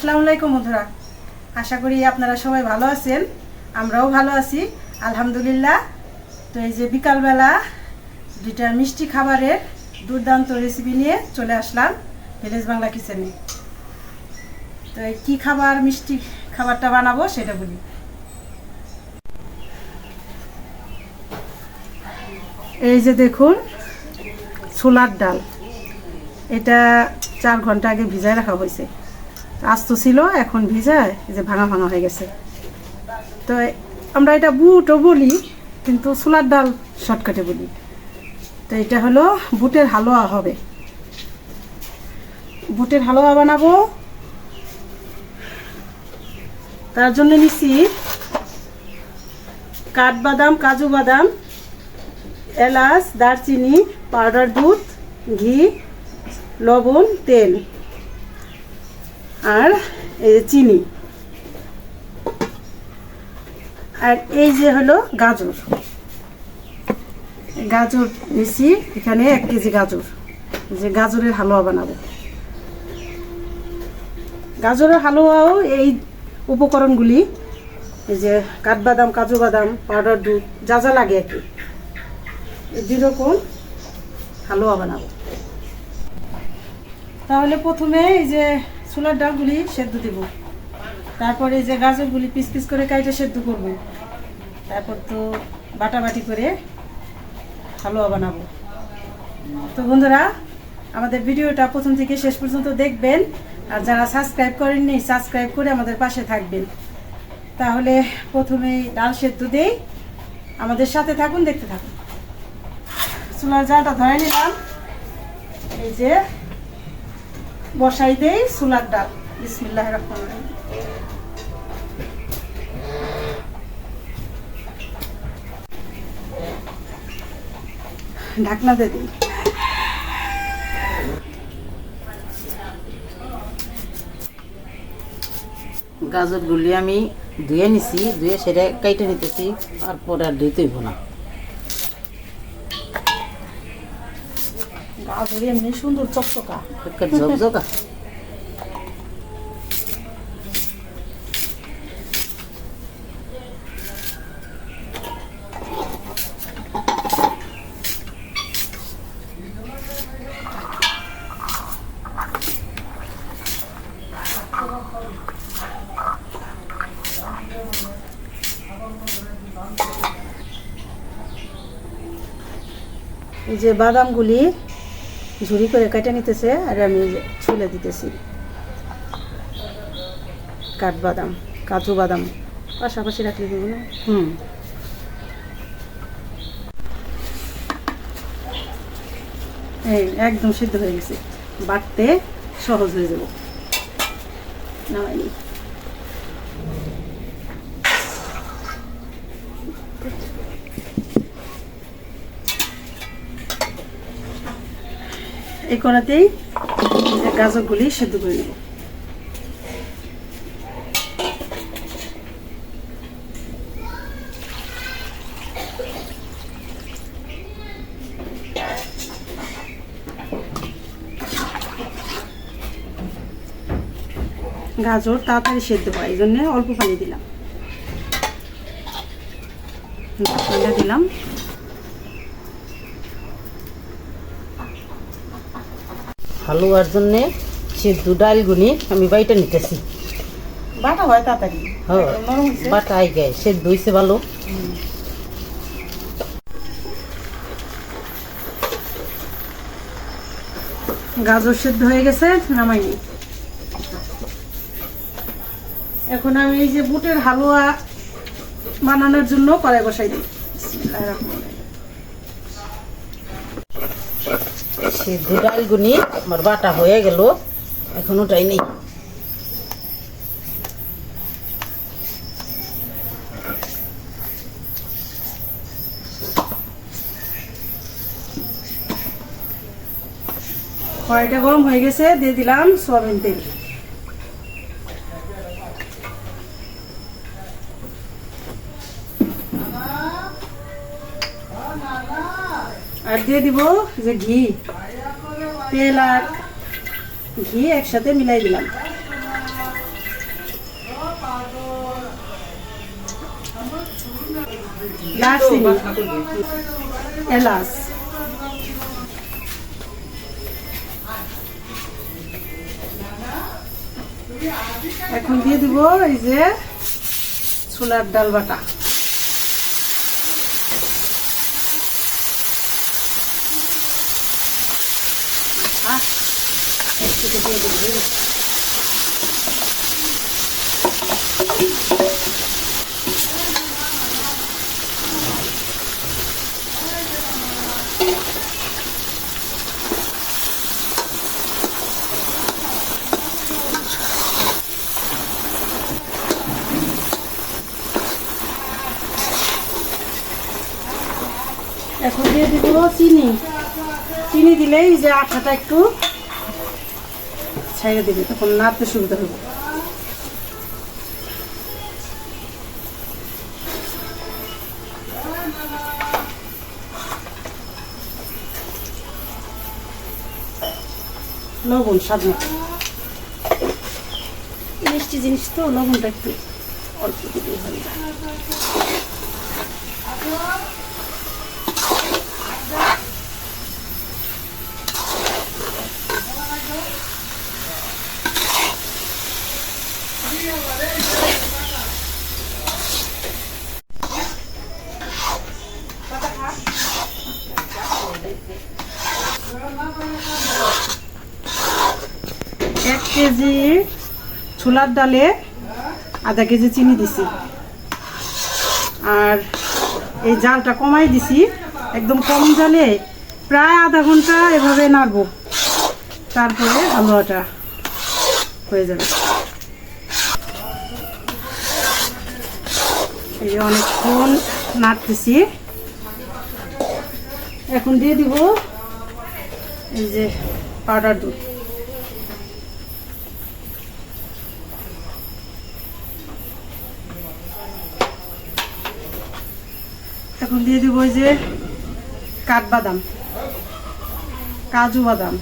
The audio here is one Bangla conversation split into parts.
আসসালামু আলাইকুম বন্ধুরা। আশা করি আপনারা সবাই ভালো আছেন। আমরাও ভালো আছি, আলহামদুলিল্লাহ। তো এই যে বিকালবেলা দুইটা মিষ্টি খাবারের দুর্দান্ত রেসিপি নিয়ে চলে আসলাম ভিলেজ বাংলা কিচেনে। তো কী খাবার, মিষ্টি খাবারটা বানাবো সেটা বলি। এই যে দেখুন, ছোলার ডাল। এটা চার ঘণ্টা আগে ভিজায় রাখা হয়েছে। আস্ত ছিল, এখন ভিজায় যে ভাঙা ভাঙা হয়ে গেছে। তো আমরা এটা বুটও বলি, কিন্তু ছোলার ডাল শর্টকাটে বলি। তো এটা হলো বুটের হালুয়া হবে। বুটের হালুয়া বানাবো। তার জন্য নিচ্ছি কাঠবাদাম, কাজু বাদাম, এলাচ, দারচিনি, পাউডার দুধ, ঘি, লবণ, তেল। আর এই যে চিনি। আর এই যে হলো গাজর। গাজর নিছি, এখানে এক কেজি গাজর। যে গাজরের হালুয়া বানাবো। গাজরের হালুয়াও এই উপকরণগুলি, এই যে কাঠবাদাম কাজু বাদাম পাউডার, দুধ, যা যা লাগে আর কি, এই যেরকম হালুয়া বানাবো। তাহলে প্রথমে এই যে ছোলার ডালগুলি সেদ্ধ দেব। তারপরে যে গাজরগুলি পিস পিস করে কাইটে সেদ্ধ করব। তারপর তো বাটাবাটি করে হালুয়া বানাবো। তো বন্ধুরা, আমাদের ভিডিওটা প্রথম থেকে শেষ পর্যন্ত দেখবেন আর যারা সাবস্ক্রাইব করেননি, সাবস্ক্রাইব করে আমাদের পাশে থাকবেন। তাহলে প্রথমেই ডাল সেদ্ধ দেই। আমাদের সাথে থাকুন, দেখতে থাকুন। চুলার জালটা ধরে নিলাম। এই যে বসাই দেই চুলার ডাল। বিসমিল্লাহ রহমান রহিম। ঢাকনা দিয়ে দিই। গাজরগুলি আমি ধুয়ে নিছি, ধুয়ে সেটা কাইটে নিতেছি আর পরে আর ধুইতে হইব না। গাজর এমনি সুন্দর চকচকা। ঝকঝকা। এই যে বাদামগুলি ঝুরি করে কেটে নিতেছে আর আমি ছুলে দিতেছি। কাঠবাদাম, কাজু বাদাম পাশাপাশি রাখলে দেবো না? হুম। এই একদম সিদ্ধ হয়ে গেছে। বাটতে সহজ হয়ে যাব। নামাইনি এই কড়াতেই গাজরগুলি সেদ্ধ করে নেব। গাজর তাড়াতাড়ি সেদ্ধ হয়, এই জন্য অল্প পানি দিলাম। দিলাম। হালুয়ার জন্যে সিদ্ধ ডালগুনি আমি বাইটা নিতেছি। বাটা হয় তাড়াতাড়ি। হ্যাঁ বাটা আই গায়ে সেদ্ধ হইছে ভালো। গাজর সেদ্ধ হয়ে গেছে নামাইনি। এখন আমি এই যে বুটের হালুয়া বানানোর জন্য কড়াই বসাই দিই। রহমানির ডালগুনি আমার বাটা হয়ে গেল, এখন ওটাই নেই। কড়াইটা গরম হয়ে গেছে, দিয়ে দিলাম সোয়াবিন তেল। আর দিয়ে দিব যে ঘি। তেল আর ঘি একসাথে মিলাই দিলাম। এলাচ। এখন দিয়ে দিব এই যে ছোলার ডাল বাটা। এখন দিয়ে দিব চিনি। চিনি দিলেই যে আটাটা একটু ছাইড়ে দিবে, তখন নাড়তে সুবিধা হবে লবণ, স্বাদ মতো। মিষ্টি জিনিস তো, লবণটা একটু অল্প দিতে হবে এক কেজি ছোলার ডালে আধা কেজি চিনি দিছি। আর এই জালটা কমাই দিছি, একদম কম জালে প্রায় আধা ঘণ্টা এভাবে নাড়বো। তারপরে হালুয়াটা হয়ে যাবে। এই অনেকক্ষণ নাড়তেছি। এখন দিয়ে দিব এই যে পাউডার দুধ এখন দিয়ে দিব ওই যে কাঠবাদাম কাজু বাদাম।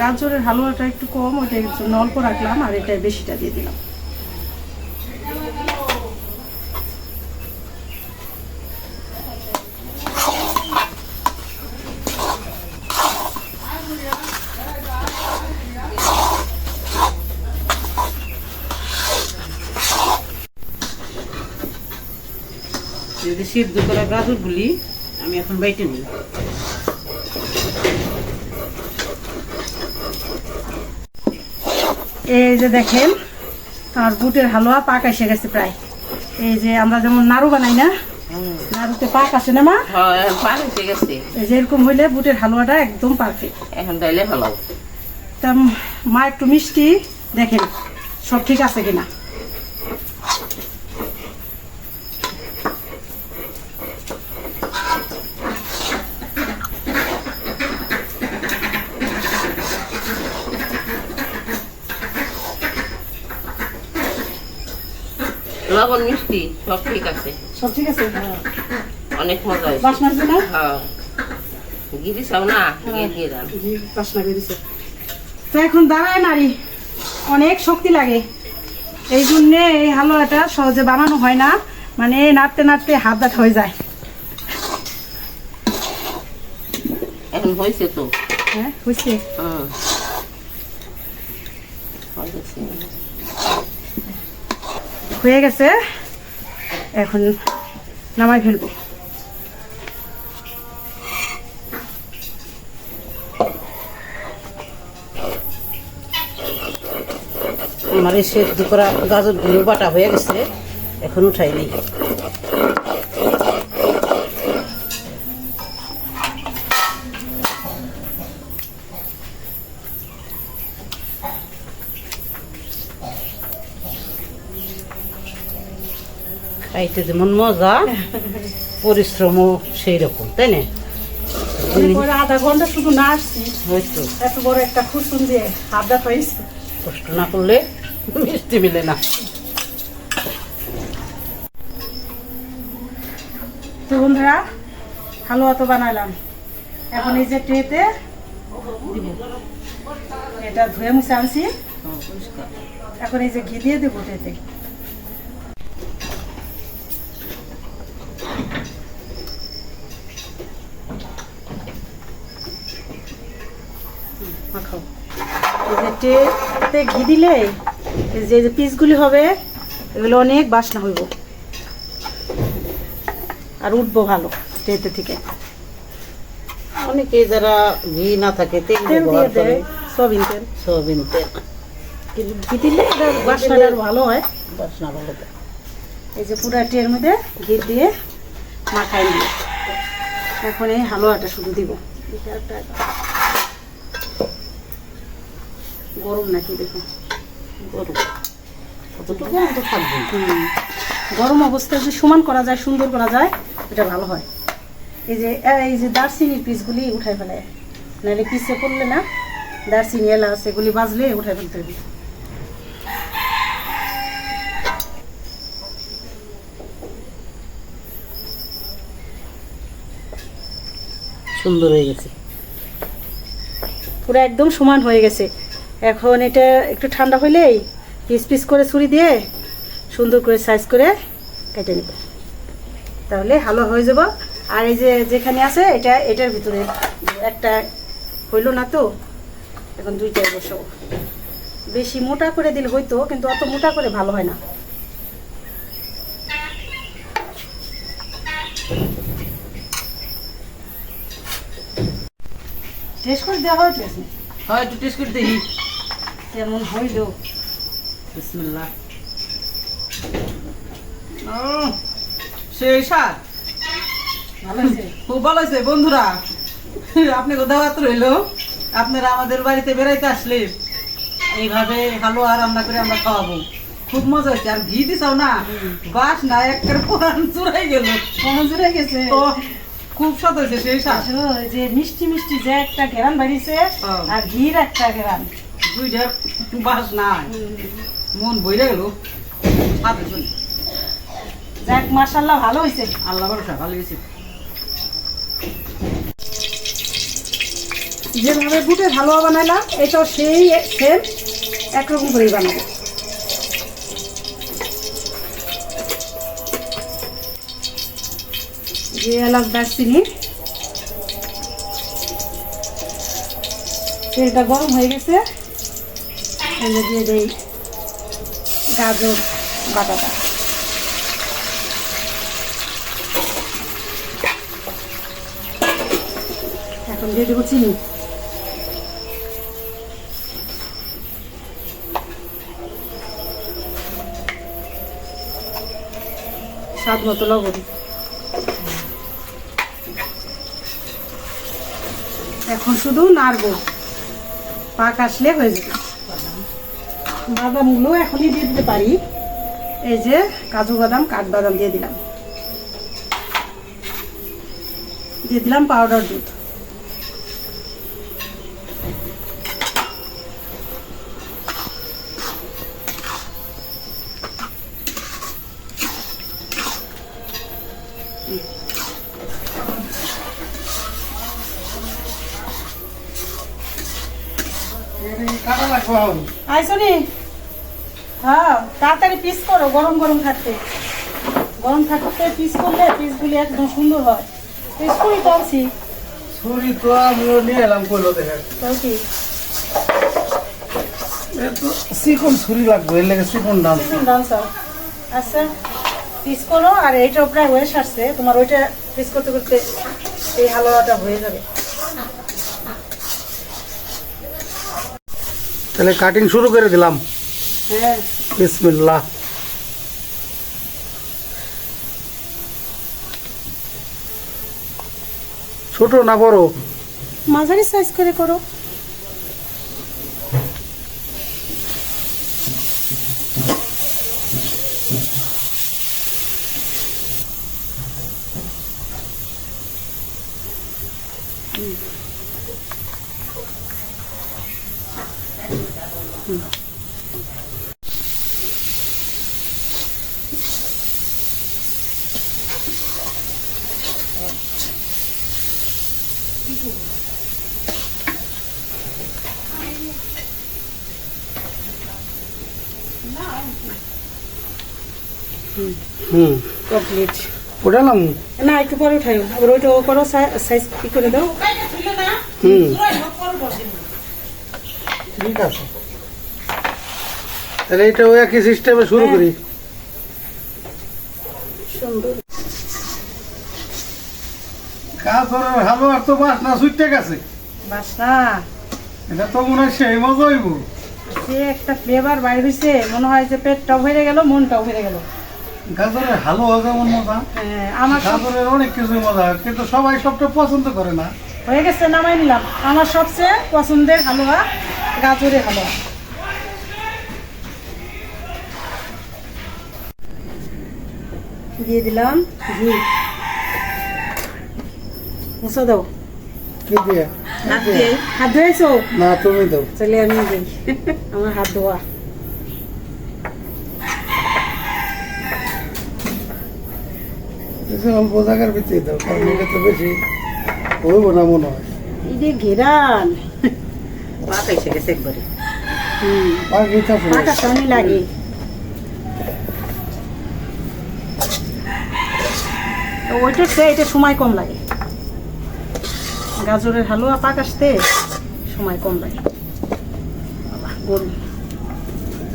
গাজরের হালুয়াটা একটু কম, ওইটা জন্য অল্প রাখলাম আর এটা বেশিটা দিয়ে দিলাম। যদি সিদ্ধ করা গাজরগুলি আমি এখন বাইটে নিই। এই যে দেখেন আর বুটের হালুয়া পাক এসে গেছে প্রায়। এই যে আমরা যেমন নাড়ু বানাই না নাড়ুতে পাক আসে না মা? হ্যাঁ গেছে। এই যে এরকম হইলে বুটের হালুয়াটা একদম পারফেক্ট এখন তাইলে ভালো। তা মা একটু মিষ্টি দেখেন সব ঠিক আছে কিনা। লবণ মিষ্টি সব ঠিক আছে। সব ঠিক আছে? অনেক মজা হয়েছে। বাসনা আছে না? হ্যাঁ। গিরি চাও না? দিয়ে দাও। বাসনা তো এখন দাঁড়ায় নারী অনেক শক্তি লাগে। এই জন্যে এই হালুয়াটা সহজে বানানো হয় না। মানে নাড়তে নাড়তে হাত ব্যথা হয়ে যায়। এখন হয়েছে তো। হ্যাঁ হয়েছে। হয়ে গেছে। এখন নামাই ফেলব। আমার এই সেদ্ধ করা গাজরগুলো বাটা হয়ে গেছে। এখন উঠাই নেই। খাইতে যেমন মজা পরিশ্রমও সেই রকম তাই না? আধা ঘণ্টা শুধু না আসছি। হয়তো এত বড় একটা খুরসুন দিয়ে ব্যথা হয়েছে। কষ্ট না করলে মিষ্টি মিলে না। তো বন্ধুরা হালুয়া তো বানালাম এখন এই যে ট্রেতে দিব এটা ধুয়ে মুছে আনছি। এখন এই যে ঘি দিয়ে দেবো ট্রেতে। মাখাও। এই যে ঘি দিলে যে যে পিসগুলি হবে এগুলো অনেক বাসনা হইব। আর উঠবো ভালো টেতে থেকে। অনেকে যারা ঘি না থাকে তেল তেল ব্যবহার করে। তেল। সয়াবিন তেল। কিন্তু ঘি দিলে এটা বাসনাটা ভালো হয়। বাসনা ভালো এই যে পুরা টের মধ্যে ঘি দিয়ে মাখাই দিয়ে এখন এই হালুয়াটা শুধু দিব। এটা একটা গরম নাকি দেখুন গরম। অন্ত থাকবে। গরম অবস্থায় যদি সমান করা যায় সুন্দর করা যায় এটা ভালো হয়। এই যে এই যে দারচিনির পিসগুলি উঠাই ফেলে। নাহলে পিসে পড়লে না দারচিনি এলাচ এগুলি বাজলে উঠাই ফেলতে হবে। সুন্দর হয়ে গেছে। পুরো একদম সমান হয়ে গেছে। এখন এটা একটু ঠান্ডা হইলেই পিস পিস করে ছুরি দিয়ে সুন্দর করে সাইজ করে কেটে নেব। তাহলে ভালো হয়ে যাব। আর এই যে যেখানে আছে, এটা, এটার ভিতরে একটা হইল না তো? এখন দুইটাই বসাবো। বেশি মোটা করে দিলে হইতো, কিন্তু অত মোটা করে ভালো হয় না। টেস্ট করে দেওয়া হয়েছে হয়, একটু টেস্ট করে দেখি। কেমন হইল। বিসমিল্লাহ। সেই খুব ভালো হয়েছে বন্ধুরা। হইল আপনারা আমাদের বাড়িতে বেড়াইতে আসলে। এইভাবে হালুয়া রান্না করে আমরা খাওয়াবো। খুব মজা হয়েছে। আর ঘি দিছাও না? বাস না একের কোরআন চুরাই গেল। মজুরে গেছে। খুব স্বাদ হয়েছে সেই স্বাদ যে মিষ্টি মিষ্টি যে একটা ঘেরান বাড়িছে। আর ঘির একটা ঘেরান। দুইটা বাস নাই। মন বইরে গেল। স্বাদ হয়েছে যাক মাশাল্লাহ ভালো হয়েছে আল্লাহ ভরসা ভালো যেভাবে বুটের হালুয়া বানাইলাম এটাও সেই সেম একরকম করে বানাবো। যে এলাচ দারচিনি তেলটা গরম হয়ে গেছে। এনে দিয়ে দেই গাজর বাটাটা। এখন দিয়ে দেবো চিনি। স্বাদ মতো লবণ। এখন শুধু নাড়বো। পাক আসলে হয়ে যাবে। বাদামগুলো এখনই দিয়ে দিতে পারি। এই যে কাজু বাদাম কাঠবাদাম দিয়ে দিলাম। দিয়ে দিলাম পাউডার দুধ। আইসনি হ্যাঁ তাড়াতাড়ি পিস করো গরম গরম থাকতে। গরম থাকতে পিস করলে পিসগুলি একদম সুন্দর হয়। পিস করি করছি ছুরি তো আমিও নিয়ে এলাম কইলো দেখেন। তাও কি? তো চিকন ছুরি লাগবে এর লেগে চিকন আচ্ছা পিস করো আর এইটা প্রায় হয়ে সারছে। তোমার ওইটা পিস করতে করতে এই হালুয়াটা হয়ে যাবে। তাহলে কাটিং শুরু করে দিলাম। হ্যাঁ। বিসমিল্লাহ। ছোট না বড়? মাঝারি সাইজ করে করো। হুম। কমপ্লিট ওঠালাম। না একটু পরে উঠাই আবার ওইটা ও করো সাইজ কি করে দাও? হুম। ঠিক আছে। তাহলে এটাও একই সিস্টেমে শুরু হ্যাঁ। করি। হালুয়ার তো বাসনা গেছে। এটা তো মনে হয় সেই মজা হইব সে একটা ফ্লেভার বাইর হয়েছে মনে হয় যে পেটটাও ভরে গেল মনটাও ভরে গেল। গাজরের হালুয়া যেমন মজা হ্যাঁ, আমার গাজরের অনেক কিছু মজা কিন্তু সবাই সবটা পছন্দ করে না। হয়ে গেছে নামাই নিলাম। আমার সবচেয়ে পছন্দের হালুয়া গাজরের হালুয়া। দিয়ে দিলাম ঘি। দাও। কি দিয়ে? হাত দিয়ে। হাত ধুয়েছো না তুমি দাও। চলে আমি দিই। আমার হাত ধোয়া। বেশি অল্প জায়গার ভিতরে দাও কারণ এটা তো বেশি হইব না মনে হয়। এই যে ঘেরান। ভাত এসে গেছে একবারে। হুম। পাখি থাকে পাকা টনি লাগে। তো ওইটার চেয়ে এটা সময় কম লাগে। গাজরের হালুয়া পাক আসতে সময় কম লাগে। বাবা, গরম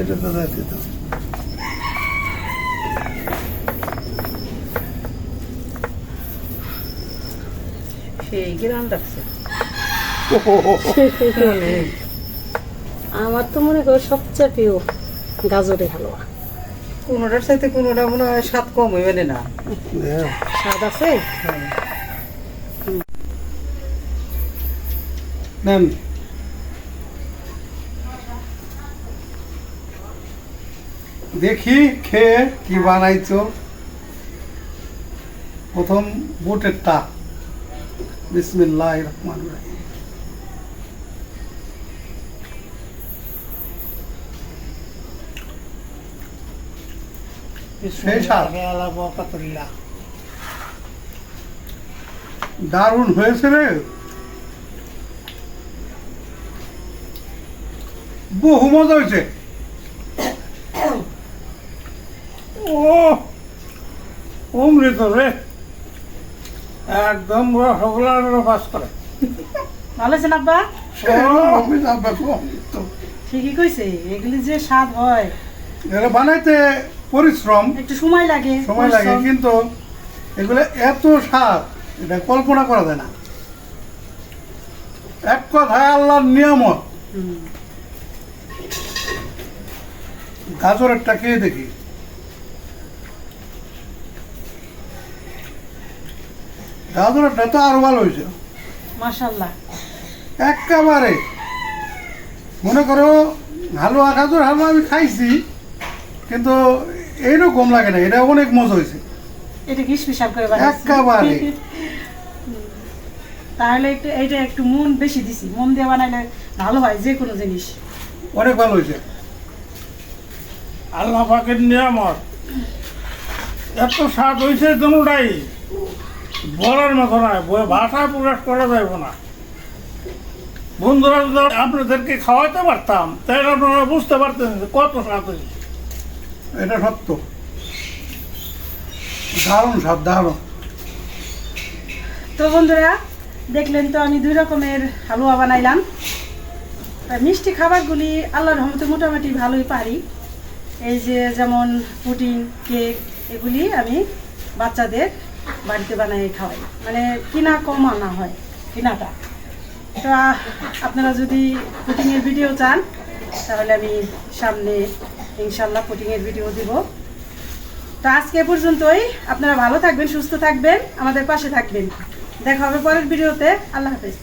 এটা তো সেই গ্রাম রাখছে আমার তো মনে করো সবচেয়ে প্রিয় গাজরের হালুয়া। কোনোটার সাথে কোনোটা মনে হয় স্বাদ কম হইবে না স্বাদ আছে? নেন দেখি খেয়ে কি বানাইছো। প্রথম বুটেরটা। বিসমিল্লাহ রহমান রহিম। দারুণ হয়েছে রে। বহু মজা হয়েছে। ও অমৃত রে। একদম রসগোল্লার বাস করে। ভালো আছে না আব্বা। ঠিকই কইছে এগুলি যে স্বাদ হয়। এগুলো বানাইতে পরিশ্রম একটু সময় লাগে সময় লাগে কিন্তু এগুলো এত স্বাদ এটা কল্পনা করা যায় না। এক কথায় আল্লাহর নিয়ামত। গাজরেরটা খেয়ে দেখি। গাজরেরটা তো আরও ভালো হয়েছে। মাশাল্লাহ। একেবারে মনে করো হালুয়া গাজর হালুয়া আমি খাইছি কিন্তু এইরকম লাগে না এটা অনেক মজা হয়েছে। এটা কি স্পেশাল করে একেবারে। তাহলে একটু এইটা একটু মন বেশি দিছি মন দিয়ে বানাইলে ভালো হয় যে কোনো জিনিস। অনেক ভালো হয়েছে। আল্লাহ পাকের নিয়ামত। এত স্বাদ হয়েছে দুটাই। বলার মতো নয় ভাষায় প্রকাশ করা যাবে না। বন্ধুরা যদি আপনাদেরকে খাওয়াতে পারতাম তাহলে আপনারা বুঝতে পারতেন যে কত স্বাদ এটা সত্য। দারুণ সব দারুণ। তো বন্ধুরা দেখলেন তো আমি দুই রকমের হালুয়া বানাইলাম। মিষ্টি খাবারগুলি আল্লাহর রহমতে মোটামুটি ভালোই পারি। এই যে যেমন পুডিং কেক এগুলি আমি বাচ্চাদের বাড়িতে বানিয়ে খাওয়াই। মানে কিনা কম আনা হয়, কিনাটা। তো আপনারা যদি পুটিংয়ের ভিডিও চান, তাহলে আমি সামনে ইনশাল্লাহ পুটিংয়ের ভিডিও দিব। তো আজকে পর্যন্তই। আপনারা ভালো থাকবেন, সুস্থ থাকবেন, আমাদের পাশে থাকবেন। দেখা হবে পরের ভিডিওতে। আল্লাহ হাফেজ।